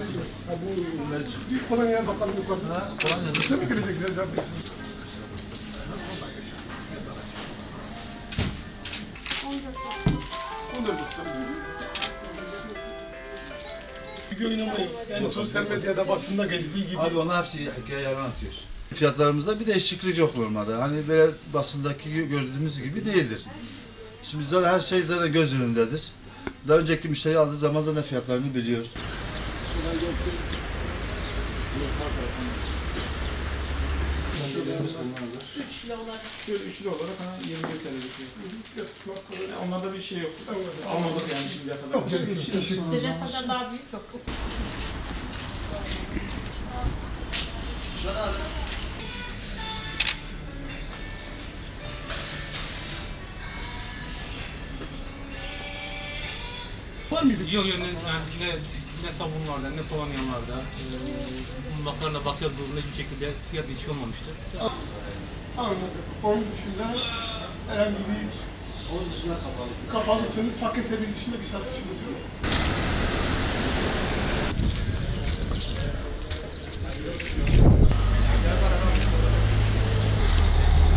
Ha bu ürünler bakalım yukarıda. Kolonya Size mi? Ondan Video oynamayı. Yani sosyal medyada basında geçtiği gibi. Abi onlar hepsi hikaye yalan atıyor. Fiyatlarımızda bir değişiklik yok normalde. Hani böyle basındaki gördüğümüz gibi değildir. Şimdi zaten her şey zaten göz önündedir. Daha önceki müşteri aldığı zaman zaten fiyatlarını biliyor. Şöyle üçlü olarak ha 21 TL geçiyor. Yani onlarda bir şey yok. Almadık yani şimdiye kadar. Yok, yok, teşekkür ederim. Derefadan daha büyük yok. Var mıydı? Yok yok ne, ne, ne sabunlarda ne kolonyalarda e, makarna bakya durumunda hiçbir şekilde fiyat geçiş olmamıştır. Anladım. Onun dışında herhangi bir onun dışında kapalı. Kapalısınız. Paket servis dışında bir satışınız yok.